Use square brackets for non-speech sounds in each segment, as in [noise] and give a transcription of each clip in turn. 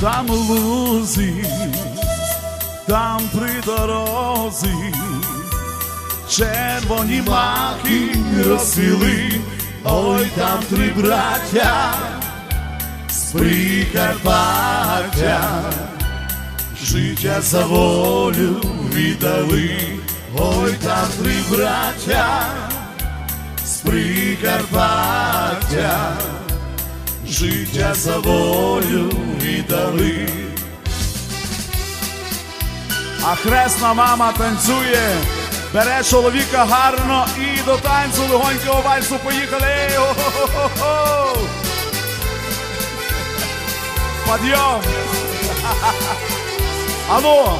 там у лузі, там при дорозі, червоні маки розцвіли, ой там три браття з Прикарпаття, життя за волю віддали, ой там три браття з Прикарпаття, життя за волю віддали. А хресна мама танцює, бере чоловіка гарно і до танцю легонького вальсу поїхали. О-хо-хо-хо! Подйом! [laughs] Алло!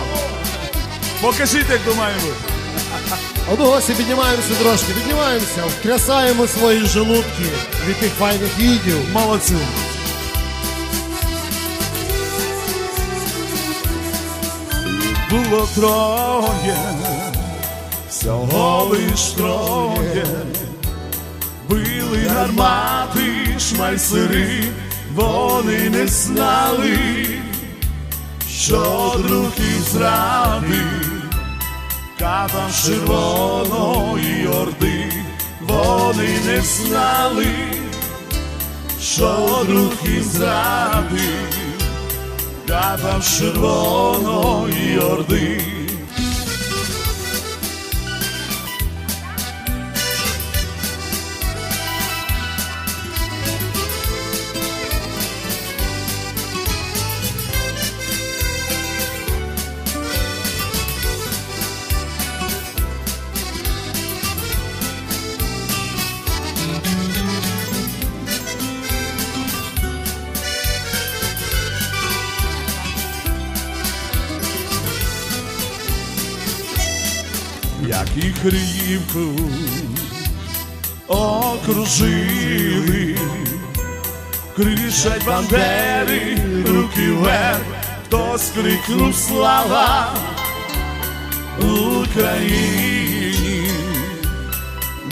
Покажіть, як. А ну гості піднімаємося трошки, піднімаємося, втрясаємо свої желудки від тих файних відео. Молодці. Було троє, всього лиш троє, били гармати, шмайсери, вони не знали, що друг їх зрадив, катам червоної орди, вони не знали що друг і зрадив, катав червоної орди. Як і Криївку окружили, кричать бандери, руки вверх, хтось крикнув слава Україні,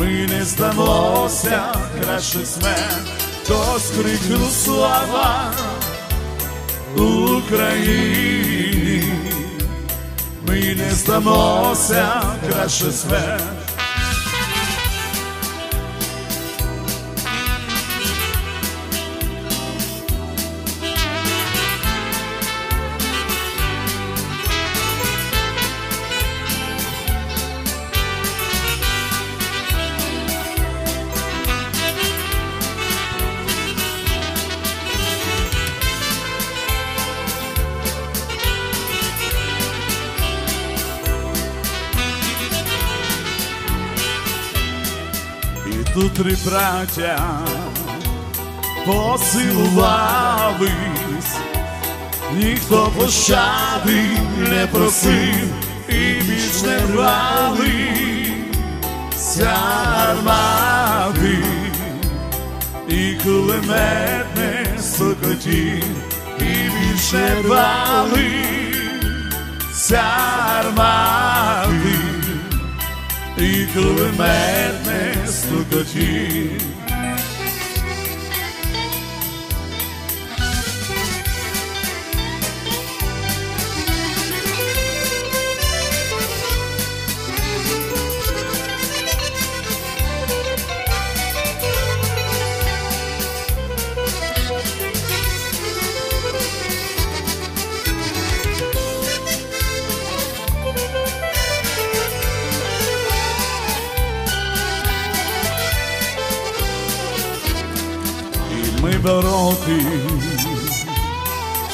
ми не здамося, краще смерть, хтось крикнув слава Україні. Ми не здамося, краще смерть. І три браття посилувались, ніхто пощади не просив і більш не рвали армати, і кулемет не сокотів, і більш не рвали армати і кулемет не стукотів. Ми дороги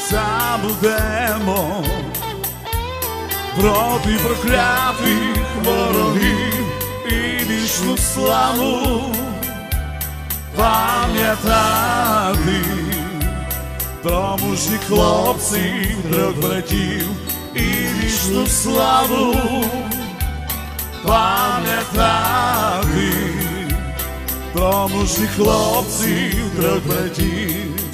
забудемо проти проклятих ворогів і вічну славу пам'ятати. Про мужніх хлопців, трьох братів і вічну славу пам'ятати про мужніх хлопців, трьох братів.